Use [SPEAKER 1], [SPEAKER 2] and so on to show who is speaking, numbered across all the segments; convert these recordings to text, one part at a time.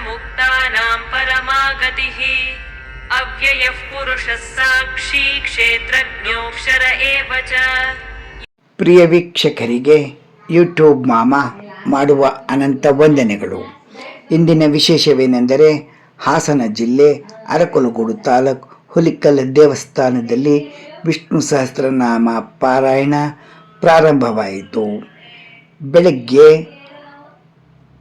[SPEAKER 1] मुक्तानां परमा गतिः अव्ययः पुरुषः साक्षी क्षेत्रज्ञोऽक्षर एव च
[SPEAKER 2] ಪ್ರಿಯ ವೀಕ್ಷಕರಿಗೆ ಯೂಟ್ಯೂಬ್ ಮಾಮ ಮಾಡುವ ಅನಂತ ವಂದನೆಗಳು ಇಂದಿನ ವಿಶೇಷವೇನೆಂದರೆ ಹಾಸನ ಜಿಲ್ಲೆ ಅರಕಲಗೂಡು ತಾಲೂಕು ಹುಲಿಕಲ್ ದೇವಸ್ಥಾನದಲ್ಲಿ ವಿಷ್ಣು ಸಹಸ್ರನಾಮ ಪಾರಾಯಣ ಪ್ರಾರಂಭವಾಯಿತು ಬೆಳಗ್ಗೆ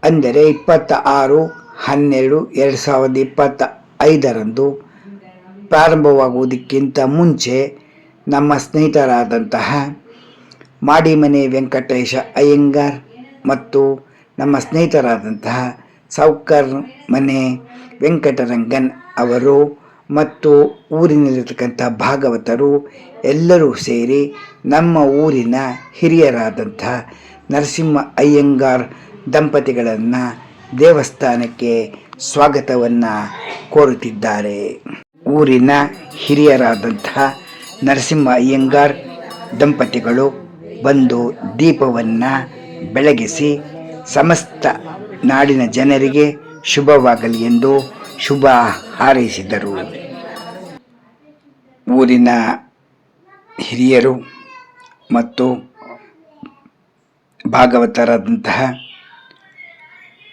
[SPEAKER 2] ಅಂದರೆ ಇಪ್ಪತ್ತ ಆರು ಹನ್ನೆರಡು ಎರಡು ಸಾವಿರದ ಇಪ್ಪತ್ತ ಐದರಂದು ಪ್ರಾರಂಭವಾಗುವುದಕ್ಕಿಂತ ಮುಂಚೆ ನಮ್ಮ ಸ್ನೇಹಿತರಾದಂತಹ ಮಾಡಿಮನೆ ವೆಂಕಟೇಶ ಅಯ್ಯಂಗಾರ್ ಮತ್ತು ನಮ್ಮ ಸ್ನೇಹಿತರಾದಂತಹ ಸೌಕರ್ ಮನೆ ವೆಂಕಟರಂಗನ್ ಅವರು ಮತ್ತು ಊರಿನಲ್ಲಿರ್ತಕ್ಕಂಥ ಭಾಗವತರು ಎಲ್ಲರೂ ಸೇರಿ ನಮ್ಮ ಊರಿನ ಹಿರಿಯರಾದಂಥ ನರಸಿಂಹ ಅಯ್ಯಂಗಾರ್ ದಂಪತಿಗಳನ್ನು ದೇವಸ್ಥಾನಕ್ಕೆ ಸ್ವಾಗತವನ್ನು ಕೋರುತ್ತಿದ್ದಾರೆ. ಊರಿನ ಹಿರಿಯರಾದಂತಹ ನರಸಿಂಹ ಅಯ್ಯಂಗಾರ್ ದಂಪತಿಗಳು ಬಂದು ದೀಪವನ್ನು ಬೆಳಗಿಸಿ ಸಮಸ್ತ ನಾಡಿನ ಜನರಿಗೆ ಶುಭವಾಗಲಿ ಎಂದು ಶುಭ ಹಾರೈಸಿದರು. ಊರಿನ ಹಿರಿಯರು ಮತ್ತು ಭಾಗವತರಾದಂತಹ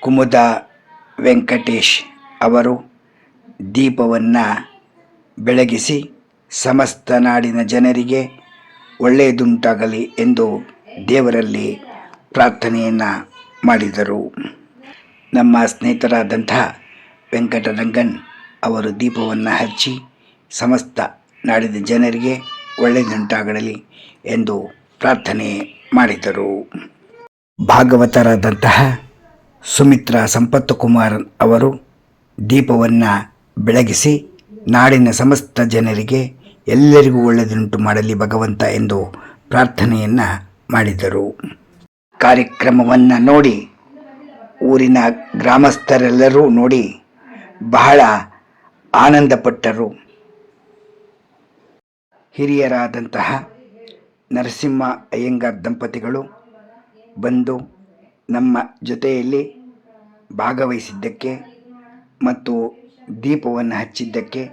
[SPEAKER 2] ಕುಮುದ ವೆಂಕಟೇಶ್ ಅವರು ದೀಪವನ್ನು ಬೆಳಗಿಸಿ ಸಮಸ್ತ ನಾಡಿನ ಜನರಿಗೆ ಒಳ್ಳೆಯದುಂಟಾಗಲಿ ಎಂದು ದೇವರಲ್ಲಿ ಪ್ರಾರ್ಥನೆಯನ್ನು ಮಾಡಿದರು. ನಮ್ಮ ಸ್ನೇಹಿತರಾದಂತಹ ವೆಂಕಟರಂಗನ್ ಅವರು ದೀಪವನ್ನು ಹಚ್ಚಿ ಸಮಸ್ತ ನಾಡಿನ ಜನರಿಗೆ ಒಳ್ಳೆಯದುಂಟಾಗಲಿ ಎಂದು ಪ್ರಾರ್ಥನೆ ಮಾಡಿದರು. ಭಾಗವತರಾದಂತಹ ಸುಮಿತ್ರಾ ಸಂಪತ್ತು ಕುಮಾರ್ ಅವರು ದೀಪವನ್ನು ಬೆಳಗಿಸಿ ನಾಡಿನ ಸಮಸ್ತ ಜನರಿಗೆ ಎಲ್ಲರಿಗೂ ಒಳ್ಳೆಯದುಂಟು ಮಾಡಲಿ ಭಗವಂತ ಎಂದು ಪ್ರಾರ್ಥನೆಯನ್ನು ಮಾಡಿದರು. ಕಾರ್ಯಕ್ರಮವನ್ನು ನೋಡಿ ಊರಿನ ಗ್ರಾಮಸ್ಥರೆಲ್ಲರೂ ನೋಡಿ ಬಹಳ ಆನಂದಪಟ್ಟರು. ಹಿರಿಯರಾದಂತಹ ನರಸಿಂಹ ಅಯ್ಯಂಗಾರ್ ದಂಪತಿಗಳು ಬಂದು ನಮ್ಮ ಜೊತೆಯಲ್ಲಿ ಭಾಗವಹಿಸಿದ್ದಕ್ಕೆ ಮತ್ತು ದೀಪವನ್ನು ಹಚ್ಚಿದ್ದಕ್ಕೆ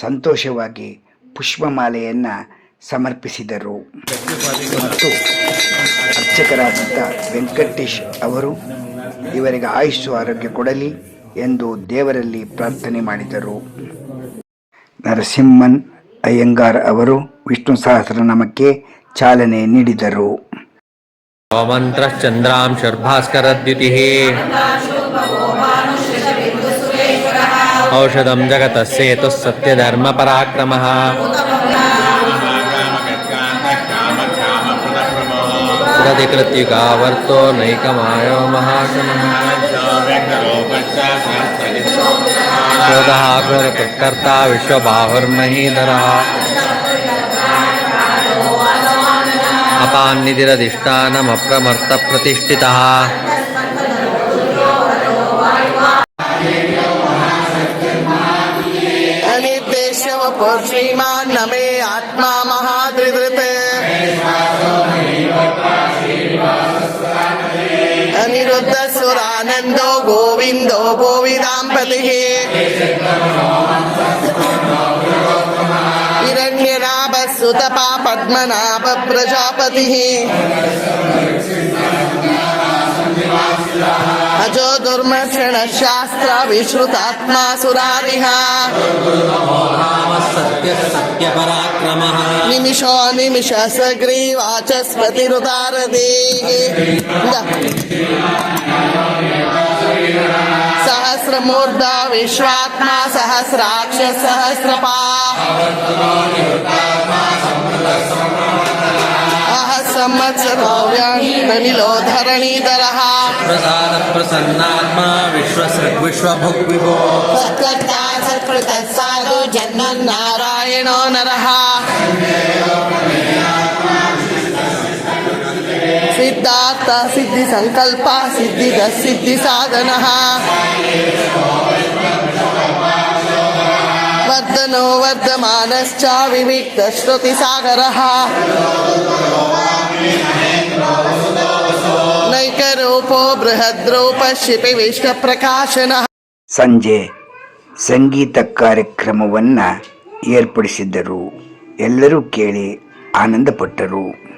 [SPEAKER 2] ಸಂತೋಷವಾಗಿ ಪುಷ್ಪಮಾಲೆಯನ್ನು ಸಮರ್ಪಿಸಿದರು. ಮತ್ತು ಅರ್ಚಕರಾದಂಥ ವೆಂಕಟೇಶ್ ಅವರು ಇವರಿಗೆ ಆಯುಷು ಆರೋಗ್ಯ ಕೊಡಲಿ ಎಂದು ದೇವರಲ್ಲಿ ಪ್ರಾರ್ಥನೆ ಮಾಡಿದರು. ನರಸಿಂಹನ್ ಅಯ್ಯಂಗಾರ್ ಅವರು ವಿಷ್ಣು ಸಹಸ್ರನಾಮಕ್ಕೆ ಚಾಲನೆ ನೀಡಿದರು.
[SPEAKER 3] सौमन्त्रः चन्द्रां शर्भास्करद्युतिः। औषधं जगतस्येतुः सत्यधर्मपराक्रमः। प्रतिकृत्युगावर्तो नैकमायो महाशमः क्रोधः क्रोधकृत्कर्ता विश्वबाहुर्महीधरः। अपान्निधिरधिष्ठानमप्रमर्तप्रतिष्ठितः
[SPEAKER 4] अनिर्देश्यवपो श्रीमान् न मे आत्मा महादृदृत् अनिरुद्धसुरानन्दो गोविन्दो गोविदाम्पतिः हिरण्यनाभसुतपा पद्मनाभ प्रजापतिः अजो दुर्मक्षणशास्त्र विश्रुतात्मा सुरारिः
[SPEAKER 3] सत्यपराक्रमः
[SPEAKER 4] निमिषो निमिष सहस्रमूर्धा विश्वात्मा सहस्राक्ष सहस्रपा। संवत्सरोऽव्यानिलो
[SPEAKER 3] प्रसाद प्रसन्नात्मा विश्व
[SPEAKER 4] विश्वभुक् विभो साधु जन्मन्नारायणो नर। ಸಿದ್ಧಾರ್ಥ, ಸಿದ್ಧಿ ಸಂಕಲ್ಪ, ಸಿದ್ಧಿ ಸಿದ್ಧಿ ಸಾಧನ. ವರ್ಧನೋ ವರ್ಧಮಾನಶ್ಚ ವಿವಿಕ್ತ ಶ್ರುತಿ ಸಾಗರ. ನೈಕರೂಪೋ ಬೃಹದ್ರೂಪ ಶಿಪಿ ವಿಶ್ವ ಪ್ರಕಾಶನ.
[SPEAKER 2] ಸಂಜೆ ಸಂಗೀತ ಕಾರ್ಯಕ್ರಮವನ್ನು ಏರ್ಪಡಿಸಿದ್ದರು. ಎಲ್ಲರೂ ಕೇಳಿ ಆನಂದಪಟ್ಟರು.